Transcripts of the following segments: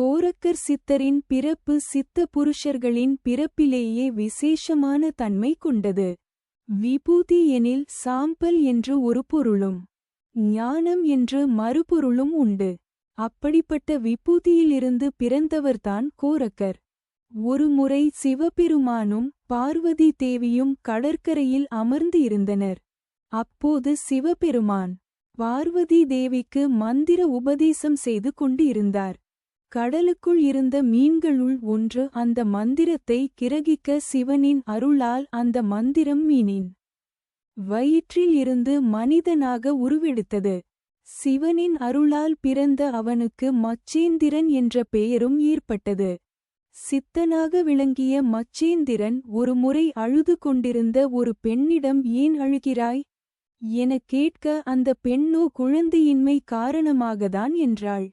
கோரக்கர் சித்தரின் பிறப்பு சித்த புருஷர்களின் பிறப்பிலேயே விசேஷமான தன்மை கொண்டது. விபூதி எனில் சாம்பல் என்று ஒரு பொருளும் ஞானம் என்று மறுபொருளும் உண்டு. அப்படிப்பட்ட விபூதியிலிருந்து பிறந்தவர்தான் கோரக்கர். ஒருமுறை சிவபெருமானும் பார்வதி தேவியும் கடற்கரையில் அமர்ந்து இருந்தனர். அப்போது சிவபெருமான் பார்வதி தேவிக்கு மந்திர உபதேசம் செய்து கொண்டு இருந்தார் கடலுக்குள் இருந்த மீன்களுள் ஒன்று அந்த மந்திரத்தை கிரகிக்க சிவனின் அருளால் அந்த மந்திரம் மீனின் வயிற்றில் இருந்து மனிதனாக உருவெடுத்தது. சிவனின் அருளால் பிறந்த அவனுக்கு மச்சேந்திரன் என்ற பெயரும் ஏற்பட்டது. சித்தனாக விளங்கிய மச்சேந்திரன் ஒருமுறை அழுது கொண்டிருந்த ஒரு பெண்ணிடம் ஏன் அழுகிறாய் எனக் கேட்க அந்த பெண்ணோ குழந்தையின்மை காரணமாகதான் என்றாள்.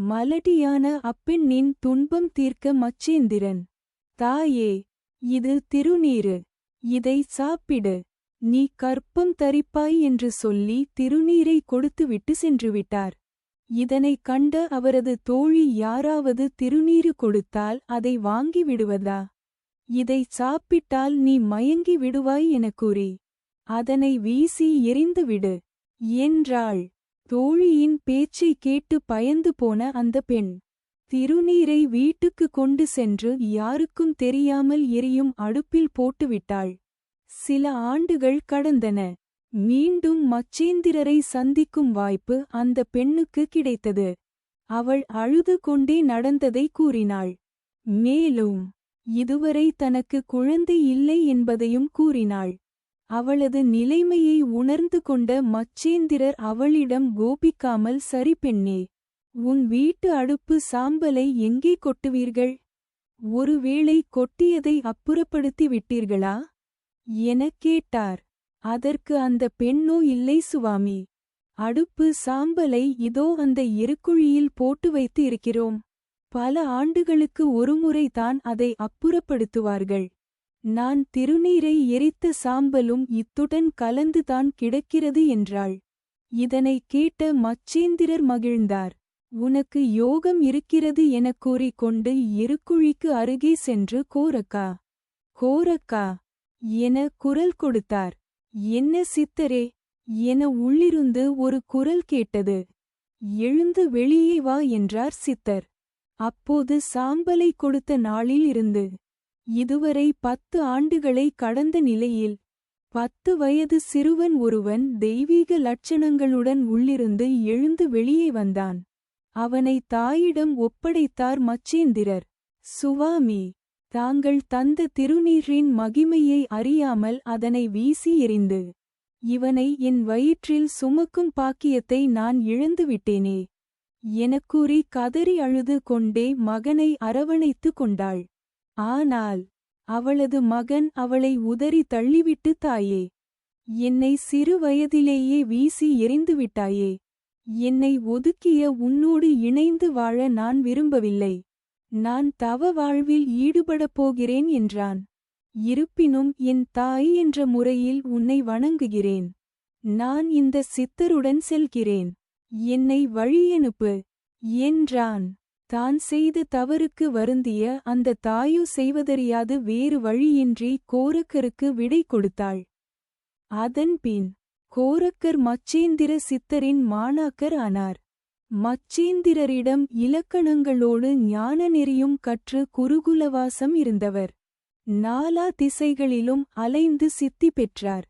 மலடியான அப்பெண்ணின் துன்பம் தீர்க்க மச்சேந்திரன். தாயே இது திருநீரு இதை சாப்பிடு. நீ கற்பம் தரிப்பாய் என்று சொல்லி திருநீரை கொடுத்துவிட்டு சென்றுவிட்டார். இதனைக் கண்ட அவரது தோழி யாராவது திருநீரு கொடுத்தால் அதை வாங்கி விடுவதா இதை சாப்பிட்டால் நீ மயங்கி விடுவாய் எனக் கூறி அதனை வீசி எறிந்துவிடு என்றாள். தோழியின் பேச்சை கேட்டு பயந்து போன அந்த பெண் திருநீரை வீட்டுக்கு கொண்டு சென்று யாருக்கும் தெரியாமல் எரியும் அடுப்பில் போட்டுவிட்டாள். சில ஆண்டுகள் கடந்தன. மீண்டும் மச்சேந்திரரை சந்திக்கும் வாய்ப்பு அந்த பெண்ணுக்கு கிடைத்தது. அவள் அழுது கொண்டே நடந்ததை கூறினாள். மேலும் இதுவரை தனக்கு குழந்தை இல்லை என்பதையும் கூறினாள். அவளது நிலைமையை உணர்ந்து கொண்ட மச்சேந்திரர் அவளிடம் கோபிக்காமல் சரி பெண்ணே உன் வீட்டு அடுப்பு சாம்பலை எங்கே கொட்டுவீர்கள்? ஒருவேளை கொட்டியதை அப்புறப்படுத்தி விட்டீர்களா? எனக் கேட்டார். அதற்கு அந்த பெண்ணோ இல்லை சுவாமி அடுப்பு சாம்பலை இதோ அந்த எருக்குழியில் போட்டு வைத்து இருக்கிறோம். பல ஆண்டுகளுக்கு ஒருமுறை தான் அதை அப்புறப்படுத்துவார்கள். நான் திருநீரை எரித்த சாம்பலும் இத்துடன் கலந்துதான் கிடக்கிறது என்றாள். இதனைக் கேட்ட மச்சேந்திரர் மகிழ்ந்தார். உனக்கு யோகம் இருக்கிறது எனக் கூறிக்கொண்டு எருக்குழிக்கு அருகே சென்று கோரக்கா. கோரக்கா. என குரல் கொடுத்தார். என்ன சித்தரே. என உள்ளிருந்து ஒரு குரல் கேட்டது. எழுந்து வெளியே வா என்றார் சித்தர். அப்போது சாம்பலை கொடுத்த நாளில் இருந்து இதுவரை பத்து ஆண்டுகளை கடந்த நிலையில் பத்து வயது சிறுவன் ஒருவன் தெய்வீக லட்சணங்களுடன் உள்ளிருந்து எழுந்து வெளியே வந்தான். அவனை தாயிடம் ஒப்படைத்தார் மச்சேந்திரர். சுவாமி தாங்கள் தந்த திருநீரின் மகிமையை அறியாமல் அதனை வீசி எறிந்து இவனை என் வயிற்றில் சுமக்கும் பாக்கியத்தை நான் இழந்துவிட்டேனே எனக்கூறி கதறி அழுது கொண்டே மகனை அரவணைத்து கொண்டாள். ஆனால் அவளது மகன் அவளை உதறி தள்ளிவிட்டு தாயே என்னை சிறு வயதிலேயே வீசி எறிந்துவிட்டாயே என்னை ஒதுக்கிய உன்னோடு இணைந்து வாழ நான் விரும்பவில்லை நான் தவ வாழ்வில் ஈடுபடப் போகிறேன் என்றான். இருப்பினும் என் தாய் என்ற முறையில் உன்னை வணங்குகிறேன் நான் இந்த சித்தருடன் செல்கிறேன் என்னை வழியனுப்பு என்றான். தான் செய்து தவறுக்கு வருந்திய அந்த தாயோ செய்வதறியாது வேறு வழியின்றி கோரக்கருக்கு விடை கொடுத்தாள். அதன்பின் கோரக்கர் மச்சேந்திர சித்தரின் மாணாக்கர் ஆனார். மச்சேந்திரரிடம் இலக்கணங்களோடு ஞான நெறியும் கற்று குருகுலவாசம் இருந்தவர். நாலா திசைகளிலும் அலைந்து சித்தி பெற்றார்.